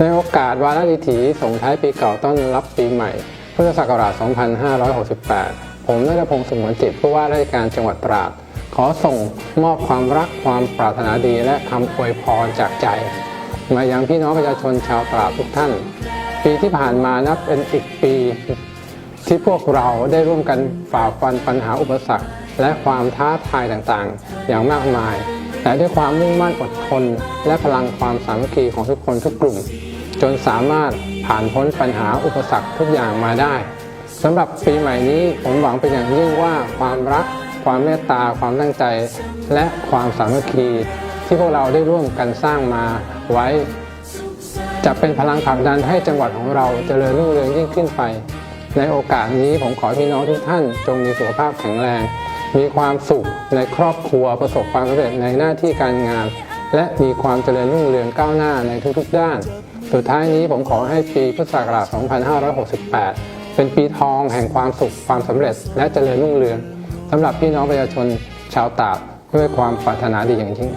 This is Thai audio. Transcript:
ในโอกาสวาระดิถีส่งท้ายปีเก่าต้อนรับปีใหม่ พุทธศักราช 2568 ผมนัทพงศ์สมวนจิตผู้ว่าราชการจังหวัดตราด ขอส่งมอบความรักความปรารถนาดีและคำอวยพรจากใจ มายังพี่น้องประชาชนชาวตราดทุกท่าน ปีที่ผ่านมานับเป็นอีกปี ที่พวกเราได้ร่วมกันฝ่าฟันปัญหาอุปสรรค และความท้าทายต่างๆ อย่างมากมาย แต่ด้วยความมุ่งมั่นอดทน และพลังความสามัคคีของทุกคนทุกกลุ่ม จนสามารถผ่านพ้นปัญหาอุปสรรคทุกอย่างมาได้สำหรับปีใหม่นี้ผมหวังเป็นอย่างยิ่งว่าความรัก ความเมตตา ความตั้งใจ และความสามัคคีที่พวกเราได้ร่วมกันสร้างมาไว้ จะเป็นพลังผลักดันให้จังหวัดของเราเจริญรุ่งเรืองยิ่งขึ้นไป ในโอกาสนี้ผมขอพี่น้องทุกท่าน จงมีสุขภาพแข็งแรง มีความสุขในครอบครัวประสบความสำเร็จในหน้าที่การงาน และมีความเจริญรุ่งเรืองก้าวหน้าในทุกๆ ด้าน สุดท้ายนี้ผมขอให้ปีพุทธศักราช 2568 เป็นปีทองแห่งความสุขความสำเร็จ และเจริญรุ่งเรืองสำหรับพี่น้องประชาชนชาวตาดด้วยความปรารถนาดีอย่างยิ่ง